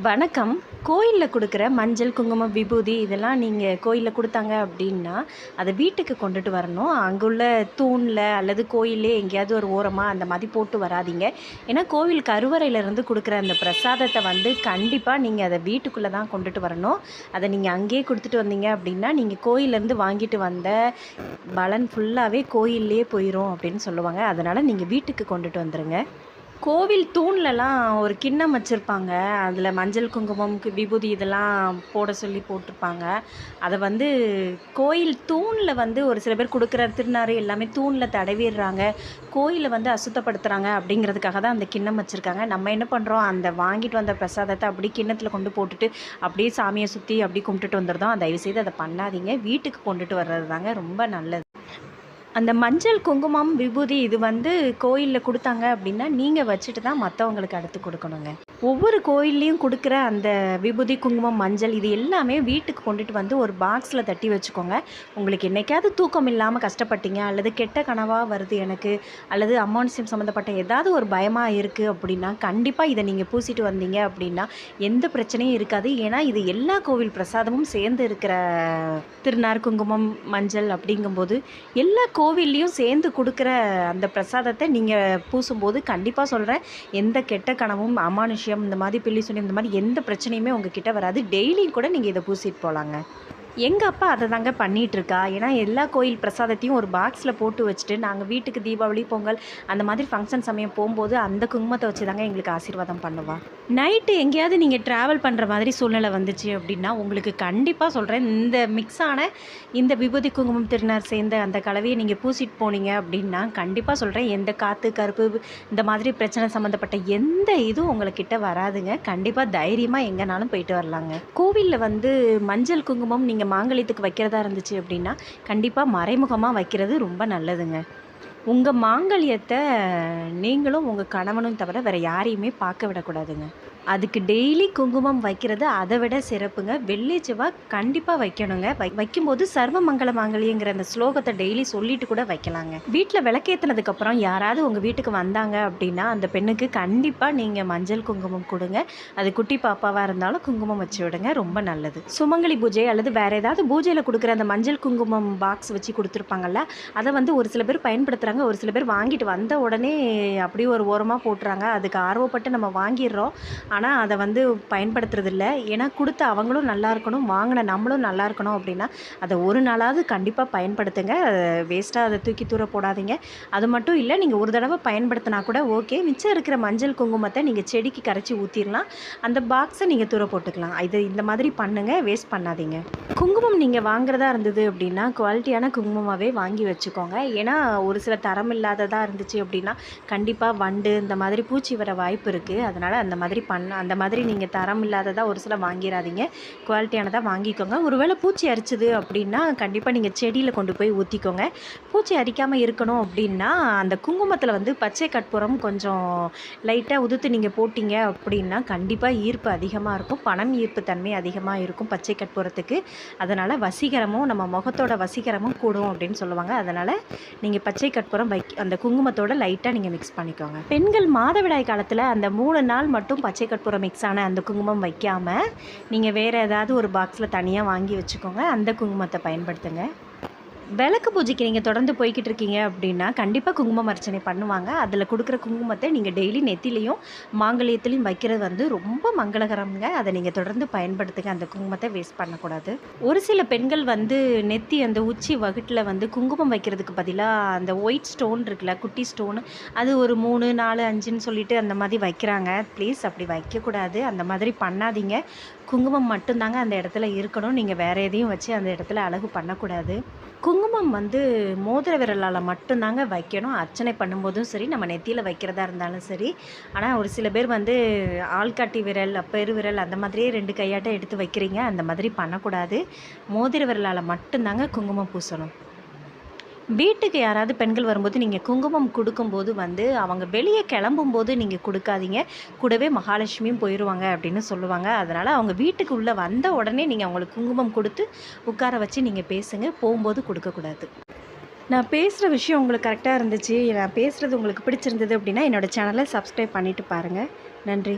வணக்கம். கோயிலில் கொடுக்குற மஞ்சள் குங்குமம் விபூதி இதெல்லாம் நீங்கள் கோயிலில் கொடுத்தாங்க அப்படின்னா அதை வீட்டுக்கு கொண்டுட்டு வரணும். அங்குள்ள தூணில் அல்லது கோயிலே எங்கேயாவது ஒரு ஓரமாக அந்த மாதிரி போட்டு வராதீங்க. ஏன்னா கோவில் கருவறையிலேருந்து கொடுக்குற அந்த பிரசாதத்தை வந்து கண்டிப்பாக நீங்கள் அதை வீட்டுக்குள்ளே தான் கொண்டுட்டு வரணும். அதை நீங்கள் அங்கேயே கொடுத்துட்டு வந்தீங்க அப்படின்னா நீங்கள் கோயிலேருந்து வாங்கிட்டு வந்த பலன் ஃபுல்லாகவே கோயிலே போயிடும் அப்படின்னு சொல்லுவாங்க. அதனால் நீங்கள் வீட்டுக்கு கொண்டுட்டு வந்துடுங்க கோவில் தூண்லலாம் ஒரு கிண்ணம் வச்சுருப்பாங்க. அதில் மஞ்சள் குங்குமம் விபூதி இதெல்லாம் போட சொல்லி போட்டிருப்பாங்க. அதை வந்து கோயில் தூணில் வந்து ஒரு சில பேர் கொடுக்குற திருநாறு எல்லாமே தூணில் தடவிடுறாங்க. கோயிலை வந்து அசுத்தப்படுத்துகிறாங்க அப்படிங்கிறதுக்காக தான் அந்த கிண்ணம் வச்சுருக்காங்க. நம்ம என்ன பண்ணுறோம் அந்த வாங்கிட்டு வந்த பிரசாதத்தை அப்படியே கிண்ணத்தில் கொண்டு போட்டுட்டு அப்படியே சாமியை சுற்றி அப்படியே கும்பிட்டுட்டு வந்துடுறோம். தயவுசெய்து அதை பண்ணாதீங்க. வீட்டுக்கு கொண்டுட்டு வர்றது தாங்க ரொம்ப நல்லது. அந்த மஞ்சள் குங்குமம் விபூதி இது வந்து கோயிலில் கொடுத்தாங்க அப்படின்னா நீங்கள் வச்சுட்டு தான் மற்றவங்களுக்கு அடுத்து கொடுக்கணுங்க. ஒவ்வொரு கோயில்லையும் கொடுக்குற அந்த விபூதி குங்குமம் மஞ்சள் இது எல்லாமே வீட்டுக்கு கொண்டுட்டு வந்து ஒரு பாக்ஸில் தட்டி வச்சுக்கோங்க. உங்களுக்கு என்னைக்காவது தூக்கம் இல்லாமல் கஷ்டப்பட்டீங்க அல்லது கெட்ட கனவாக வருது எனக்கு அல்லது அமானுஷ்யம் சம்மந்தப்பட்ட ஏதாவது ஒரு பயமாக இருக்குது அப்படின்னா கண்டிப்பாக இதை நீங்கள் பூசிட்டு வந்தீங்க அப்படின்னா எந்த பிரச்சனையும் இருக்காது. ஏன்னா இது எல்லா கோவில் பிரசாதமும் சேர்ந்து இருக்கிற திருநார் குங்குமம் மஞ்சள் அப்படிங்கும்போது எல்லா கோவில்லையும் சேர்ந்து கொடுக்குற அந்த பிரசாதத்தை நீங்கள் பூசும்போது கண்டிப்பாக சொல்கிறேன் எந்த கெட்ட கனவும் அமானுஷ்யம் இந்த மாதிரி பில்லி சுனியம் இந்த மாதிரி எந்த பிரச்சனையுமே உங்ககிட்ட வராது. டெய்லியும் கூட நீங்கள் இதை பூசிட்டு போகலாங்க எங்கள் அப்பா அதை தாங்க பண்ணிகிட்ருக்கா ஏன்னா எல்லா கோயில் பிரசாதத்தையும் ஒரு பாக்ஸில் போட்டு வச்சுட்டு நாங்கள் வீட்டுக்கு தீபாவளி பொங்கல் அந்த மாதிரி ஃபங்க்ஷன் சமயம் போகும்போது அந்த குங்குமத்தை வச்சு தாங்க எங்களுக்கு ஆசீர்வாதம் பண்ணுவா. நைட்டு எங்கேயாவது நீங்கள் ட்ராவல் பண்ணுற மாதிரி சூழ்நிலை வந்துச்சு அப்படின்னா உங்களுக்கு கண்டிப்பாக சொல்கிறேன் இந்த மிக்ஸ் ஆன இந்த விபூதி குங்குமம் திருநார் சேர்ந்த அந்த கலவையை நீங்கள் பூசிட்டு போனீங்க அப்படின்னா கண்டிப்பாக சொல்கிறேன் எந்த காற்று கருப்பு இந்த மாதிரி பிரச்சனை சம்மந்தப்பட்ட எந்த இதுவும் உங்கள்கிட்ட வராதுங்க. கண்டிப்பாக தைரியமாக எங்கேனாலும் போயிட்டு வரலாங்க. கோவிலில் வந்து மஞ்சள் குங்குமம் நீங்கள் மாங்கல்யத்துக்கு வைக்கிறதா இருந்துச்சு அப்படின்னா கண்டிப்பாக மறைமுகமாக வைக்கிறது ரொம்ப நல்லதுங்க. உங்கள் மாங்கல்யத்தை நீங்களும் உங்கள் கணவனும் தவிர வேறு யாரையுமே பார்க்க விடக்கூடாதுங்க. அதுக்கு டெய்லி குங்குமம் வைக்கிறது அதை விட சிறப்புங்க. வெள்ளி செவ்வாய் கண்டிப்பாக வைக்கணுங்க. வை வைக்கும்போது சர்வ மங்கள மாங்கலிங்கிற அந்த ஸ்லோகத்தை டெய்லி சொல்லிட்டு கூட வைக்கலாங்க. வீட்டில் விளக்கேற்றினதுக்கப்புறம் யாராவது உங்கள் வீட்டுக்கு வந்தாங்க அப்படின்னா அந்த பெண்ணுக்கு கண்டிப்பாக நீங்கள் மஞ்சள் குங்குமம் கொடுங்க. அது குட்டி பாப்பாவாக இருந்தாலும் குங்குமம் வச்சு விடுங்க ரொம்ப நல்லது. சுமங்கலி பூஜை அல்லது வேறு ஏதாவது பூஜையில் கொடுக்குற அந்த மஞ்சள் குங்குமம் பாக்ஸ் வச்சு கொடுத்துருப்பாங்கல்ல அதை வந்து ஒரு சில பேர் பயன்படுத்துகிறாங்க ஒரு சில பேர் வாங்கிட்டு வந்த உடனே அப்படியே ஒரு ஓரமாக போட்டுறாங்க. அதுக்கு ஆர்வப்பட்டு நம்ம வாங்கிடுறோம். ஆனால் அதை வந்து பயன்படுத்துறதில்ல. ஏன்னா கொடுத்த அவங்களும் நல்லா இருக்கணும் வாங்கின நம்மளும் நல்லா இருக்கணும் அப்படின்னா அதை ஒரு நாளாவது கண்டிப்பாக பயன்படுத்துங்க. வேஸ்ட்டாக அதை தூக்கி தூர போடாதீங்க. அது மட்டும் இல்லை நீங்கள் ஒரு தடவை பயன்படுத்தினா கூட ஓகே மிச்சம் இருக்கிற மஞ்சள் குங்குமத்தை நீங்கள் செடிக்கு கரைச்சி ஊற்றிடலாம் அந்த பாக்ஸை நீங்கள் தூர போட்டுக்கலாம். இது இந்த மாதிரி பண்ணுங்கள் வேஸ்ட் பண்ணாதீங்க. குங்குமம் நீங்கள் வாங்குறதா இருந்தது அப்படின்னா குவாலிட்டியான குங்குமமாகவே வாங்கி வச்சுக்கோங்க. ஏன்னா ஒரு சில தரம் இல்லாததாக இருந்துச்சு அப்படின்னா கண்டிப்பாக வண்டு இந்த மாதிரி பூச்சி வர வாய்ப்பு இருக்குது அதனால் அந்த மாதிரி பண்ண அந்த மாதிரி நீங்கள் தரம் இல்லாததாக ஒரு சில வாங்கிடாதீங்க குவாலிட்டியானதாக வாங்கிக்கோங்க. ஒருவேளை பூச்சி அரிச்சுது அப்படின்னா கண்டிப்பாக நீங்கள் செடியில் கொண்டு போய் ஊற்றிக்கோங்க பூச்சி அரிக்காமல் இருக்கணும் அப்படின்னா அந்த குங்குமத்தில் வந்து பச்சை கற்பூரம் கொஞ்சம் லைட்டாக உதுத்து நீங்கள் போட்டிங்க அப்படின்னா கண்டிப்பாக ஈர்ப்பு அதிகமாக இருக்கும். பணம் ஈர்ப்பு தன்மை அதிகமாக இருக்கும் பச்சை கற்பூரத்துக்கு. அதனால் வசீகரமும் நம்ம முகத்தோட வசீகரமும் கூடும் அப்படின்னு சொல்லுவாங்க. அதனால் நீங்கள் பச்சை கற்பூரம் வைக் அந்த குங்குமத்தோட லைட்டாக நீங்கள் மிக்ஸ் பண்ணிக்கோங்க. பெண்கள் மாதவிடாய் காலத்தில் அந்த மூணு நாள் மட்டும் பச்சை கற்பூரம் மிக்ஸ் ஆன அந்த குங்குமம் வைக்காமல் நீங்கள் வேறு ஏதாவது ஒரு பாக்ஸில் தனியாக வாங்கி வச்சுக்கோங்க. அந்த குங்குமத்தை பயன்படுத்துங்க. விளக்கு பூஜைக்கு நீங்கள் தொடர்ந்து போய்கிட்டு இருக்கீங்க அப்படின்னா கண்டிப்பாக குங்குமம் அர்ச்சனை பண்ணுவாங்க. அதில் கொடுக்குற குங்குமத்தை நீங்கள் டெய்லி நெத்திலையும் மாங்கல்யத்துலையும் வைக்கிறது வந்து ரொம்ப மங்களகரம்ங்க. அதை நீங்கள் தொடர்ந்து பயன்படுத்துங்க. அந்த குங்குமத்தை வேஸ்ட் பண்ணக்கூடாது. ஒரு சில பெண்கள் வந்து நெத்தி அந்த உச்சி வகுட்டில் வந்து குங்குமம் வைக்கிறதுக்கு பதிலாக அந்த ஒயிட் ஸ்டோன் இருக்குல்ல குட்டி ஸ்டோன் அது ஒரு மூணு நாலு அஞ்சுன்னு சொல்லிட்டு அந்த மாதிரி வைக்கிறாங்க. ப்ளீஸ் அப்படி வைக்கக்கூடாது. அந்த மாதிரி பண்ணாதீங்க. குங்குமம் மட்டும்தாங்க அந்த இடத்துல இருக்கணும். நீங்கள் வேறு எதையும் வச்சு அந்த இடத்துல அழகு பண்ணக்கூடாது. குங்குமம் குங்குமம் வந்து மோதிர விரலால் மட்டும்தாங்க வைக்கணும். அர்ச்சனை பண்ணும்போதும் சரி நம்ம நெத்தியில் வைக்கிறதா இருந்தாலும் சரி. ஆனால் ஒரு சில பேர் வந்து ஆள்காட்டி விரல் பெரு விரல் அந்த மாதிரியே ரெண்டு கையாட்டம் எடுத்து வைக்கிறீங்க. அந்த மாதிரி பண்ணக்கூடாது. மோதிர விரலால் மட்டும்தாங்க குங்குமம் பூசணும். வீட்டுக்கு யாராவது பெண்கள் வரும்போது நீங்கள் குங்குமம் கொடுக்கும்போது வந்து அவங்க வெளியே கிளம்பும்போது நீங்கள் கொடுக்காதீங்க. கூடவே மகாலட்சுமியும் போயிடுவாங்க அப்படின்னு சொல்லுவாங்க. அதனால் அவங்க வீட்டுக்கு உள்ளே வந்த உடனே நீங்கள் அவங்களுக்கு குங்குமம் கொடுத்து உட்கார வச்சு நீங்கள் பேசுங்க. போகும்போது கொடுக்கக்கூடாது நான் பேசுகிற விஷயம் உங்களுக்கு கரெக்டாக இருந்துச்சு. நான் பேசுகிறது உங்களுக்கு பிடிச்சிருந்தது அப்படின்னா என்னோடய சேனலை சப்ஸ்கிரைப் பண்ணிவிட்டு பாருங்கள் நன்றி.